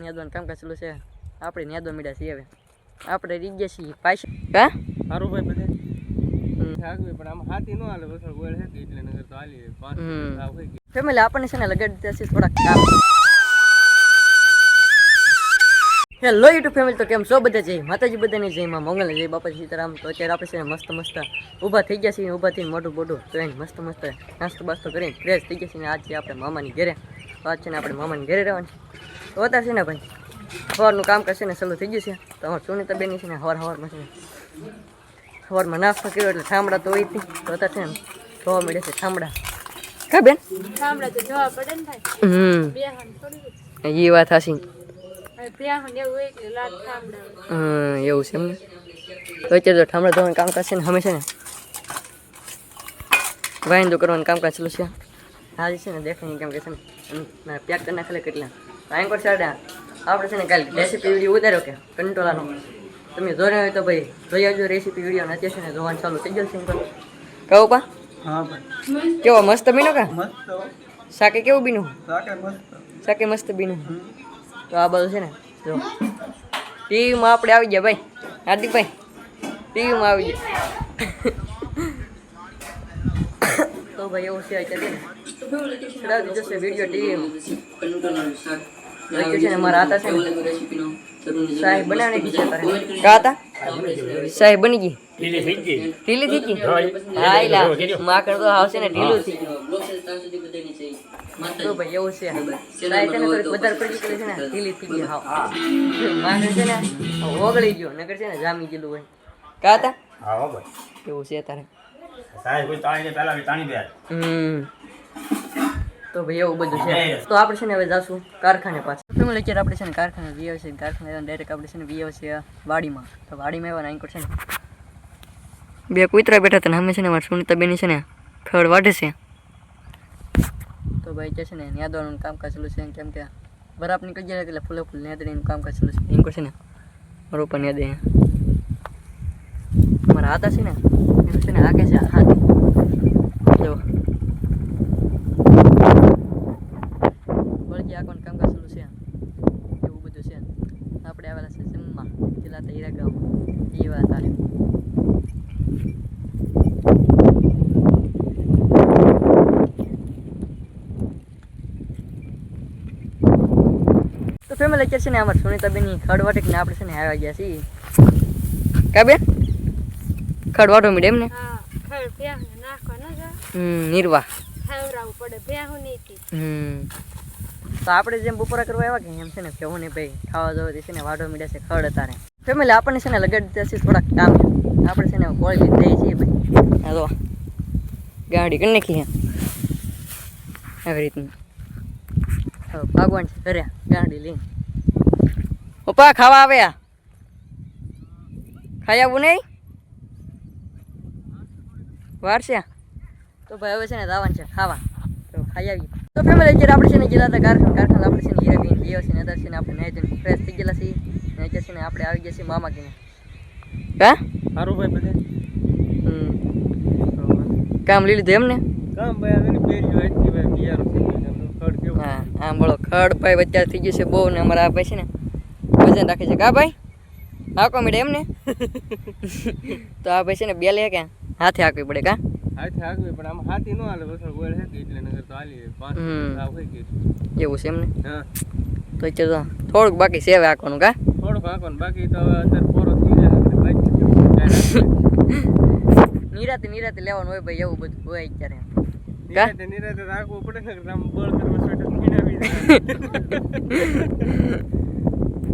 નેદવાનું કામકાજ ચાલુ છે. આપણે નેદવા મીડા છીએ હવે. આપણે રહી ગયા છીએ પાછા. કા સારું ભાઈ બધે છે ફેમિલી આપણને છે ને લગાડી દેશે થોડા કામ. હેલો યુટ્યુબ ફેમિલી તો કેમ છો બધા? જય માતાજી બધાની જય માં મંગલ જય બાપા સીતારામ. તો અત્યારે આપણે છે મસ્ત મસ્ત ઊભા થઈ ગયા છીએ ઊભા થઈને મોટું મોટું તો એને મસ્ત મસ્ત નાસ્તો બાસ્તો કરીને ફ્રેશ થઈ ગયા છીએ આજે આપણે મામાની ઘરે. તો આજ છે ને આપણે મામાની ઘરે રહેવાની તો અત્યારે છે ને ભાઈ સવારનું કામ કરશે ને સલું થઈ ગયું છે. તો અમારે સુનિતા બેન છે ને સવાર સવારમાં છે ને સવારમાં નાસ્તો કર્યો એટલે ઠામડા તો હોય તો અત્યારે છે ને જોવા મળે છે ઠામડા કા બેન? ગામડા તો જવા પડે ને ભાઈ. હમ. એ વાત હાસી એવું છે એમને તો અત્યારે તો ઠામડા ધોવાનું કામ છે ને હંમેશા છે ને. વાયંદો કરવાનું કામકાજ ચાલુ છે. આજે છે ને દેખાય કેમ કે છે ને પેક કરી નાખેલા કેટલા? વાયંકોર સાડા આપણે છે ને કાલે રેસીપી વીડિયો ઉતાર્યો કે કંટોલાનો. તમે જોયો હોય તો ભાઈ જોઈ આવજો રેસીપી વીડિયો અત્યારે છે ને જોવાનું ચાલુ થઈ જશે કહું પા. હા કેવો મસ્ત બીનો કા? શાકે કેવું બીનું શાકે મસ્ત. બીનું તો આ બધું છે ને જો. ટીવીમાં આપણે આવી ગયા ભાઈ હાર્દિકભાઈ. ટીવીમાં આવી ગયા. તો ભાઈ એવું છે અત્યારે ચડાવી જશે વીડિયો ટીવીમાં છે ને મારા હતા છે સાહેબ બનાવવાની બીજા તારે કા હતા સાહેબ બની ગઈ ઢીલી થઈ ગઈ હા માકડ તો આવશે ને ઢીલું થઈ ગયું તો ભાઈ એવું છે સાહેબ ને થોડીક વધારે પડી ગઈ છે ને ઢીલી થઈ ગઈ હાવ માકડ છે ને ઓગળી ગયો નગર છે ને જામી ગયેલું હોય કા હતા હા ભાઈ એવું છે તારે સાહેબ કોઈ તાણીને પહેલા તાણી દે હમ તો ભાઈ એવું બધું છે. તો આપણે છે ને હવે જાશું કારખાને પાછા. ફેમિલી અત્યારે આપણે છે ને કારખાને વીએ છે કારખાને ડાયરેક્ટ આપણે છે ને વીએ છે વાડીમાં. તો વાડીમાં એવા નાઈકો છે ને. બે કૂતરા બેઠા હતા ને અમે છે ને અમારા સુનિતા બેની છે ને ફળ વાઢે છે. તો ભાઈ જે છે ને ન્યાદવાનું કામકાજ ચાલુ છે કેમ કે બરાબર નીકળી જાય એટલે ફૂલે ફૂલ નેદણીનું કામકાજ ચાલુ છે. એમ છે ને મારું પણ નેદે. મારા હાથ છે ને એમ છે ને આગે છે હાથ જો વળગી આખવાનું કામકાજ ચાલુ છે એવું બધું છે આપણે આવેલા છે જમવા જિલ્લા તો હીરા એ વાત આવે ફેમિલી છે ને અમારે ની ખડ ને આપણે છે ને આવ્યા ગયા છીએ. કા બેન? ખડવાટો મીડે એમ ને હમ તો. આપણે જેમ બપોરા કરવા આવ્યા કે એમ છે ને કેવું ને ભાઈ ખાવા જવાથી છે ને વાડો મીડ્યા છે ખડ તારે ફેમિલી આપણને છે ને લગાડી દેશે થોડાક કામ. આપણે છે ને કોળી છીએ ભાઈ. હા તો ગાડી કરી નાખી આવી રીતની. ભાગવાન છે ઘરે ગાડી લઈને. પપ્પા ખાવા આવે આ ખાઈ આવું નહીં? વારશે તો ભાઈ હવે છે ને દાવાન છે ખાવા. તો ખાઈ આવીએ. તો ફેમિલી અત્યારે આપણે છે ને ગયેલા હતા કારખાના. કારખાના આપણે છે ને હીરા ગઈને ગયા છે ને અત્યારે છે ને આપણે નહીં ફ્રેશ થઈ ગયેલા છીએ. ને અત્યારે છે ને આપણે આવી ગયા છીએ મામા ગઈને હા? સારું ભાઈ બધે? હમ. કામ લીધું એમને? કામ ભાઈ આવે ને ભાઈ બિયારો થઈ ગયો હા આમ બોલો ખડ ભાઈ અત્યારે થઈ ગયું છે બહુ ને અમારા આ ભાઈ છે ને વજન રાખે છે. કા ભાઈ? હાકો એમ ને? તો આ ભાઈ છે ને બે લે કે? હાથે હાકવી પડે કા? હાથે આગવી પણ આમ હાથી ન હાલે. વસળ ગોળ હે એટલે નગર તો હાલી પાંચ આ હોય કે એવું છે એમ ને? હા. તો ચલો થોડુંક બાકી સેવ હવે કા? થોડુંક આંકો બાકી તો હવે અત્યારે પોરો થઈ જાય બાકી નિરાતે નિરાતે લેવાનું હોય ભાઈ એવું બધું હોય અત્યારે. નિરાતે નિરાતે તો આંકવું પડે ને આમ બળ કરવા સ્વેટર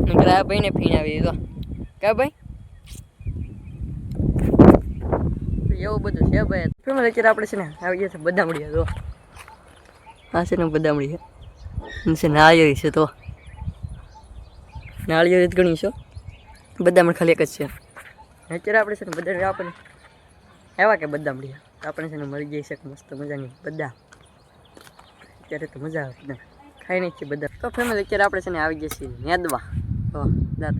આ ભાઈને ફીણાવી દીધો. કા ભાઈ? એવું બધું છે ભાઈ. ફિલ્મ અત્યારે આપણે છે ને આવી ગયા છે બદામડી જો. આ છે ને બદામડી છે છે નાળિયેરી છે, તો. નાળિયેરી જ ગણી છો. બદામડી ખાલી એક જ છે. અત્યારે આપણે છે ને બદામ આપણને એવા કે બદામડી તો આપણે છે ને મળી જઈ શકે મસ્ત મજાની બધા અત્યારે તો મજા આવે. બધા ખાઈ છે બધા તો ફેમિલી અત્યારે આપણે છે ને આવી ગયા છીએ નેદવા. તો દાંત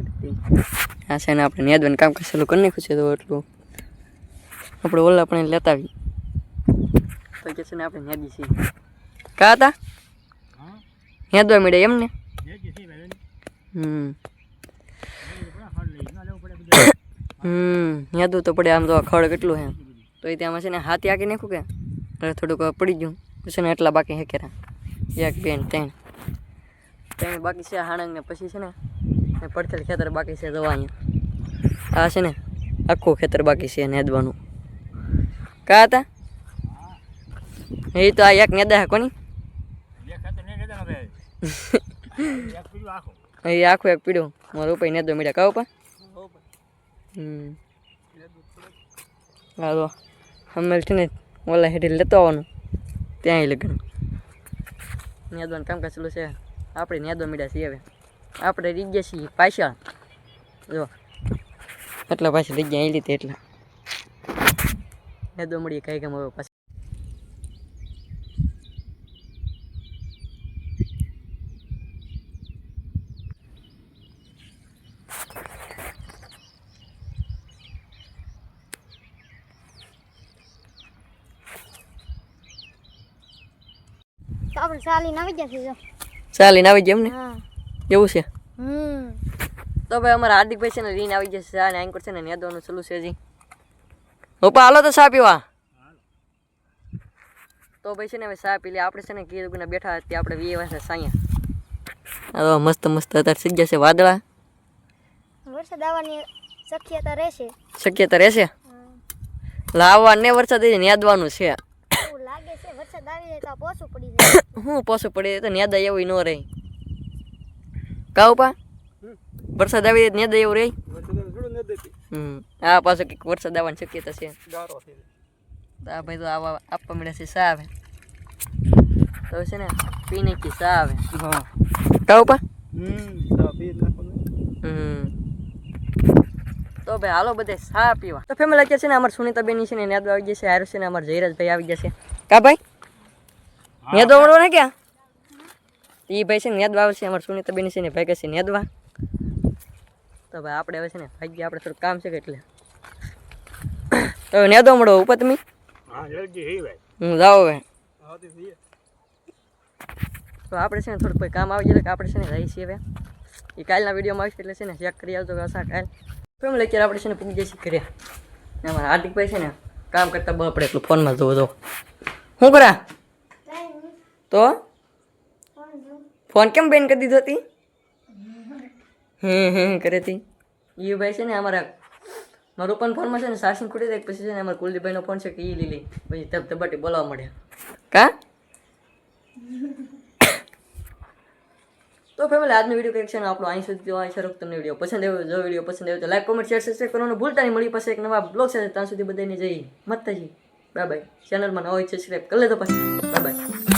આ છે ને આપણે નેદવાનું કામ કરેલું કરી નાખ્યું છે તો એટલું. આપણે ઓલા પણ લેતા આવી તો કે છે ને આપણે નેદી છીએ. કા હતા? નેદવા મળે એમ ને? હમ. હમ. યાદું તો પડે આમ તો ખડ કેટલું હે તો એ ત્યાં છે ને હાથી આકી નાખું કે? એટલે થોડુંક પડી ગયું. પછી ને એટલા બાકી હે કેરા એક બે ને ત્રણ. ત્રણ બાકી છે હાણંગ ને પછી છે ને પડખેલ ખેતર બાકી છે જવા અહીંયા. આ છે ને આખું ખેતર બાકી છે નેદવાનું કા હતા? એ તો આ એક નેદા હે કોની? એ આખું એક પીડું મારો ઉપર નેદો મીડા કા પા હમ. હાલો અમે છે ને ઓલા હેઠી લેતો આવવાનું. ત્યાં લગ્ન. નેદવાનું કામકાજ ચાલુ છે. આપણે નેદો મીડ્યા છીએ હવે. આપણે રહી ગયા છીએ પાછા જો. એટલા પાછા રહી ગયા અહીં લીધે એટલા નેદો મળીએ કઈ કામ હવે પાછા તો આપણે ચાલીને આવી ગયા છે ચાલીને આવી ગયા એમને? હા. એવું છે. હમ. તો ભાઈ અમારા હાર્દિકભાઈ છે ને રીન આવી જશે. અને એન્કર છે ને નેદવાનું ચાલુ છે હજી. પપ્પા હાલો તો સા પીવા. તો ભાઈ છે ને હવે સા પી લે. આપણે છે ને કીધું કે બેઠા ત્યાં આપણે વીએ વાસે સાયા. હવે મસ્ત મસ્ત અત્યારે થઈ જશે વાદળા. વરસાદ આવવાની શક્યતા રહેશે. શક્યતા રહેશે? લાવવા ને વરસાદ એ નેદવાનું છે. લાગે છે વરસાદ આવી જાય તો પોસું પડી જાય. હું પોસું પડી તો નેદા એવું ન રહે. કાવ પા? વરસાદ આવી ને દે એવું રહે હા, પાછો કંઈક વરસાદ આવવાની શક્યતા છે. આ ભાઈ તો આવા આપવા મળ્યા છે સા આવે તો છે ને પીને કી સા આવે હા કાવ પા? હમ. તો ભાઈ હાલો બધે સા પીવા. તો ફેમિલી અત્યારે છે ને અમારે સુનીતા બેન છે ને નેદવા આવી જશે હારું છે ને, અમારે જયરાજભાઈ આવી જશે કા ભાઈ? નેદવા વાળો ને ક્યાં? એ ભાઈ છે ને નેદવા આવશે. અમારે સુનીતા બેની છે ને ભાઈ કહેશે નેદવા. તો ભાઈ આપણે હવે છે ને ભાઈ આપણે થોડું કામ છે કે એટલે. તો નેદવા મળો ઉપર તમે? હા જાઓ હવે. તો આપણે છે ને થોડુંક કોઈ કામ આવી જાય કે આપણે છે ને રહી છીએ હવે. એ કાલના વિડીયોમાં આવશે એટલે છે ને ચેક કરી આવજો આશા કાલ. ફેમિલી અત્યારે આપણે છે ને પૂગી જઈશું કર્યા ને અમારા હાર્દિકભાઈ છે ને કામ કરતા બપડે એટલું ફોનમાં જોવો જો શું કરા? તો? ફોન કેમ બેન કરી દીધો હતી? હમ હમ કરે હતી. ભાઈ છે ને અમારા મારું પણ ફોનમાં છે ને સાસન ખૂટી જાય પછી છે ને અમારા કુલદીપભાઈનો ફોન છે કે એ લીલી પછી તબ તબાટી બોલાવવા મળ્યા. કા? તો ફેમિલી આજનો વીડિયો કંઈક છે ને આપણો અહીં સુધી હોય શરૂ તમને વીડિયો પસંદ આવ્યો જો વીડિયો પસંદ આવ્યો તો લાઈક કોમેન્ટ શેર સબસ્ક્રાઈબ કરવાનું ભૂલતા નહીં. મળી પાસે એક નવા બ્લોગ છે ત્યાં સુધી બધાને જઈ મત જઈ બાય બાય ચેનલમાં ન હોય સબસ્ક્રાઈબ કરી લેતો પછી. Bye bye